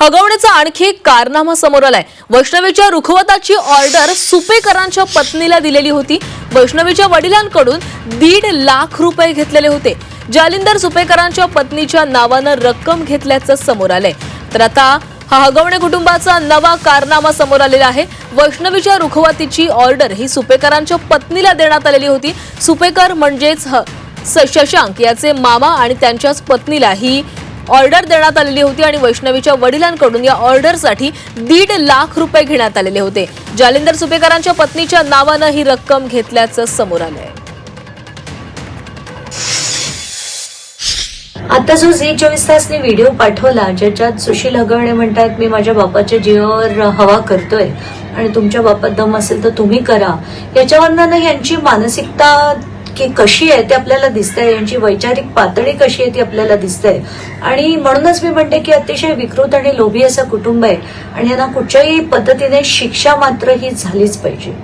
हगवण्याचा आणखी एक कारनामा समोर आलाय. वैष्णवीच्या रुखवताची ऑर्डर सुपेकरांच्या पत्नीला दिलेली होती. वैष्णवीच्या वडिलांकडून दीड लाख रुपये घेतलेले होते. जालिंदर सुपेकरांच्या पत्नीच्या नावानं रक्कम घेतल्याचं समोर आलंय. तर आता हा हगवणे कुटुंबाचा नवा कारनामा समोर आलेला आहे. वैष्णवीच्या रुखवातीची ऑर्डर ही सुपेकरांच्या पत्नीला देण्यात आलेली होती. सुपेकर म्हणजेच ह- स- शशांक याचे मामा आणि त्यांच्याच पत्नीला ही ऑर्डर देण्यात आलेली होती आणि वैष्णवीच्या वडिलांकडून या ऑर्डरसाठी दीड लाख रुपये घेण्यात आलेले होते. जालिंदर सुपेकरांच्या पत्नीच्या नावानं ही रक्कम घेतल्याचं समोर आलंय. आता जो झी चोवीस तासने व्हिडिओ पाठवला ज्याच्यात सुशील हगवणे म्हणतात मी माझ्या बापाच्या जीवावर हवा करतोय आणि तुमच्या बापात दम असेल तर तुम्ही करा. याच्यावरनं यांची मानसिकता की कशी आहे ते आपल्याला दिसतंय यांची वैचारिक पातळी कशी आहे ती आपल्याला दिसतंय. आणि म्हणूनच मी म्हणते की अतिशय विकृत आणि लोभी असं कुटुंब आहे आणि यांना कुठच्याही पद्धतीने शिक्षा मात्र ही झालीच पाहिजे.